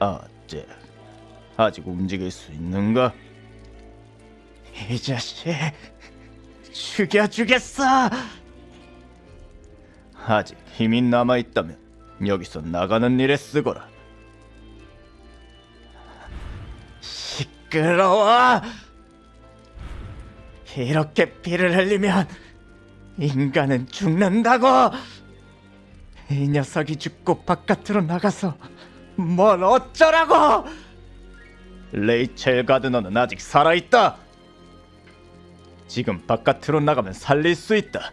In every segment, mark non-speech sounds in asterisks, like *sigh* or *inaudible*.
아, 잭. 아직 움직일 수 있는가? 이 자식 죽여주겠어. 아직 힘이 남아 있다면 여기서 나가는 일에 쓰거라. 시끄러워. 이렇게 피를 흘리면 인간은 죽는다고. 이 녀석이 죽고 바깥으로 나가서 뭘 어쩌라고? 레이첼 가드너는 아직 살아 있다. 지금 바깥으로 나가면 살릴 수 있다.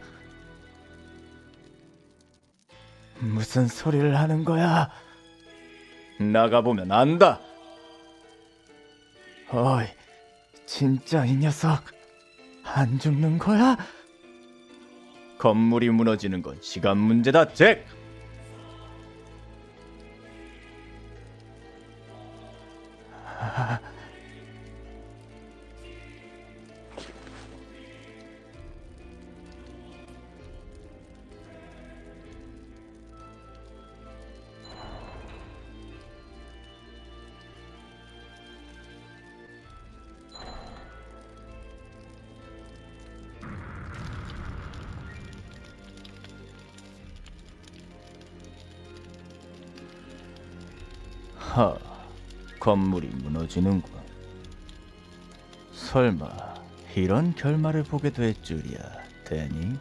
무슨 소리를 하는 거야? 나가 보면 안다. 어이, 진짜 이 녀석 안 죽는 거야? 건물이 무너지는 건 시간 문제다, 잭. 하, 건물이 무너지는군. 설마 이런 결말을 보게 될 줄이야, 데니?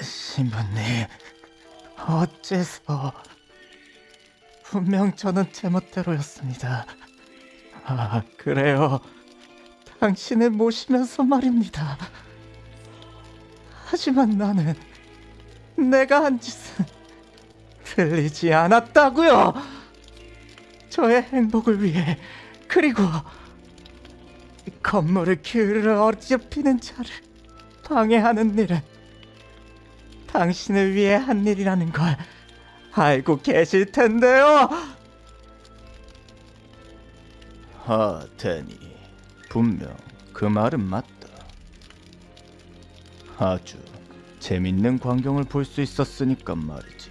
신부님, 어째서 분명 저는 제멋대로였습니다. 아, 그래요. 당신을 모시면서 말입니다. 하지만 나는 내가 한 짓은 틀리지 않았다고요. 저의 행복을 위해 그리고 건물을 기울여 어지럽히는 자를 방해하는 일은 당신을 위해 한 일이라는 걸 알고 계실 텐데요. 하, 데니. 분명 그 말은 맞다. 아주 재밌는 광경을 볼 수 있었으니까 말이지.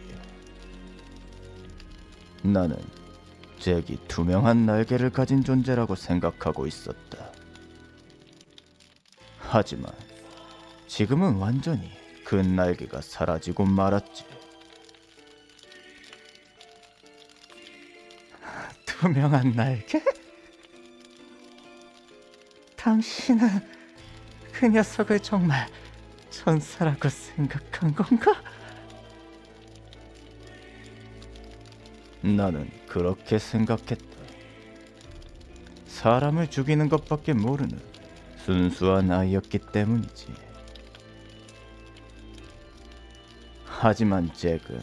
나는 잭이 투명한 날개를 가진 존재라고 생각하고 있었다. 하지만 지금은 완전히 그 날개가 사라지고 말았지. *laughs* 투명한 날개? 당신은 그 녀석을 정말 천사라고 생각한 건가? 나는 그렇게 생각했다. 사람을 죽이는 것밖에 모르는 순수한 아이였기 때문이지. 하지만 잭은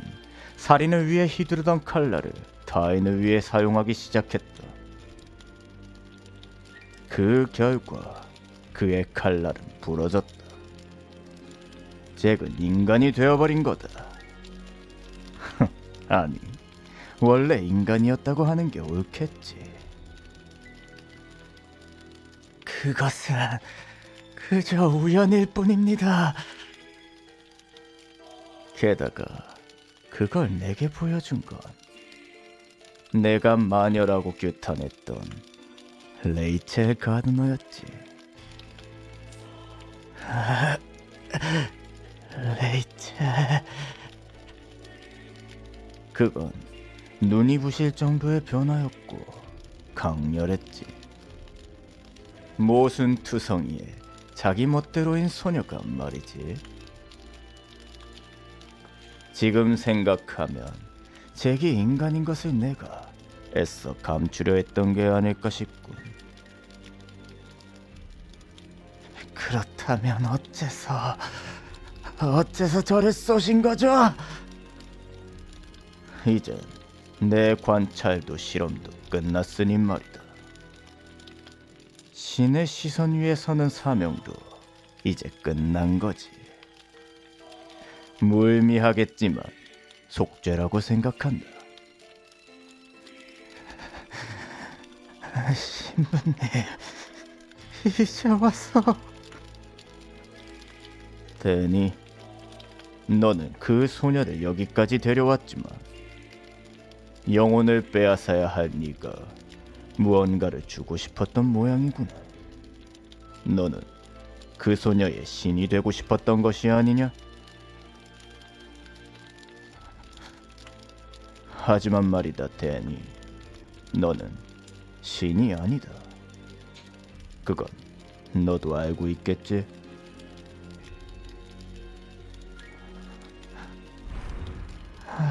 살인을 위해 휘두르던 칼날을 타인을 위해 사용하기 시작했다. 그 결과 그의 칼날은 부러졌다. 잭은 인간이 되어버린 거다. *laughs* 아니, 원래 인간이었다고 하는 게 옳겠지. 그것은 그저 우연일 뿐입니다. 게다가 그걸 내게 보여준 건 내가 마녀라고 규탄했던 레이첼 가드너였지. 레이첼, 그건 눈이 부실 정도의 변화였고 강렬했지. 모순 투성이의 자기 멋대로인 소녀가 말이지. 지금 생각하면 잭이 인간인 것을 내가 애써 감추려 했던 게 아닐까 싶군. 그렇다면 어째서 어째서 저를 쏘신 거죠? 이젠 내 관찰도 실험도 끝났으니 말이다. 신의 시선 위에 서는 사명도 이제 끝난 거지. 무의미하겠지만 속죄라고 생각한다. *laughs* 신부님, 이제 와서 데니 너는 그 소녀를 여기까지 데려왔지만 영혼을 빼앗아야 할 네가 무언가를 주고 싶었던 모양이구나. 너는 그 소녀의 신이 되고 싶었던 것이 아니냐? 하지만 말이다, 데니. 너는 신이 아니다. 그건 너도 알고 있겠지?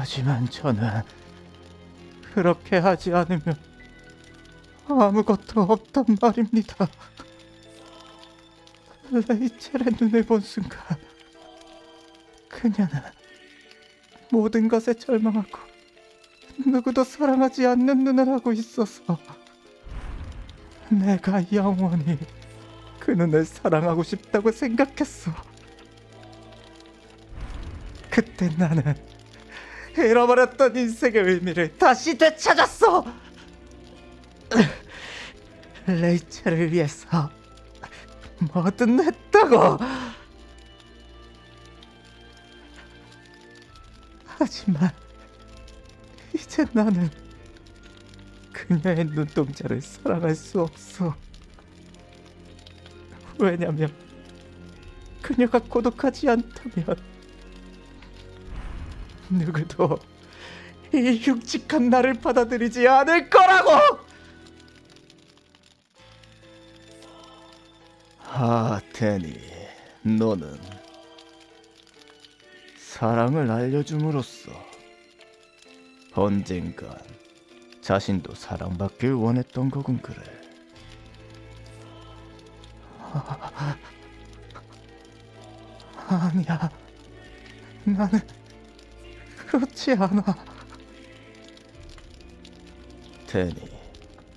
하지만 저는 그렇게 하지 않으면 아무것도 없단 말입니다. 레이첼의 눈을 본 순간 그녀는 모든 것에 절망하고 누구도 사랑하지 않는 눈을 하고 있어서 내가 영원히 그 눈을 사랑하고 싶다고 생각했어. 그때 나는 잃어버렸던 인생의 의미를 다시 되찾았어. 레이첼을 위해서 뭐든 했다고. 하지만 이제 나는 그녀의 눈동자를 사랑할 수 없어. 왜냐면 그녀가 고독하지 않다면 누구도 이 흉측한 나를 받아들이지 않을 거라고! 아, 데니, 너는 사랑을 알려줌으로써 언젠간 자신도 사랑받길 원했던 거군 그래. *laughs* 아니야. 나는 그렇지 않아. 데니,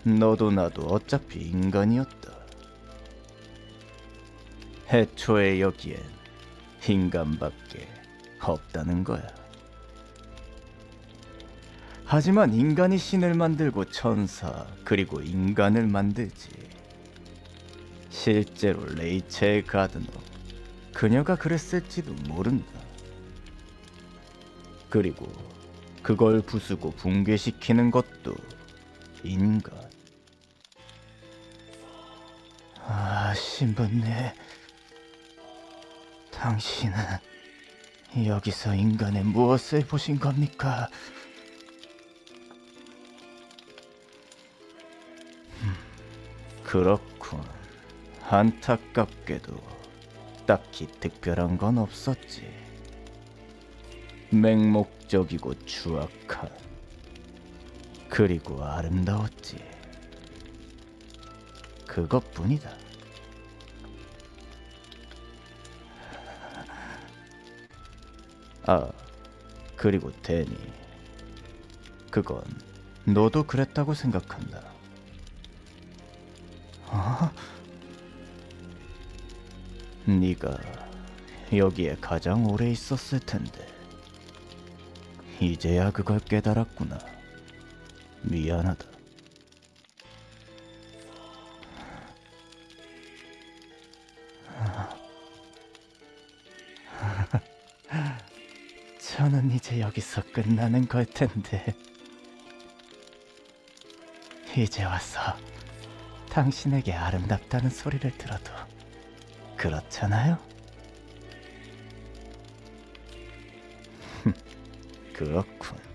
너도 나도 어차피 인간이었다. 해초에 여기엔 인간밖에 없다는 거야. 하지만 인간이 신을 만들고 천사 그리고 인간을 만들지. 실제로 레이첼 가드너 그녀가 그랬을지도 모른다. 그리고 그걸 부수고 붕괴시키는 것도 인간. 아, 신부님. 당신은 여기서 인간의 무엇을 보신 겁니까? 그렇군. 안타깝게도 딱히 특별한 건 없었지. 맹목적이고 추악한 그리고 아름다웠지. 그것뿐이다. 아, 그리고 데니. 그건 너도 그랬다고 생각한다. 네가 여기에 가장 오래 있었을 텐데 이제야 그걸 깨달았구나. 미안하다. *laughs* 저는 이제 여기서 끝나는 걸 텐데. 이제 와서 당신에게 아름답다는 소리를 들어도 그렇잖아요? 그렇군.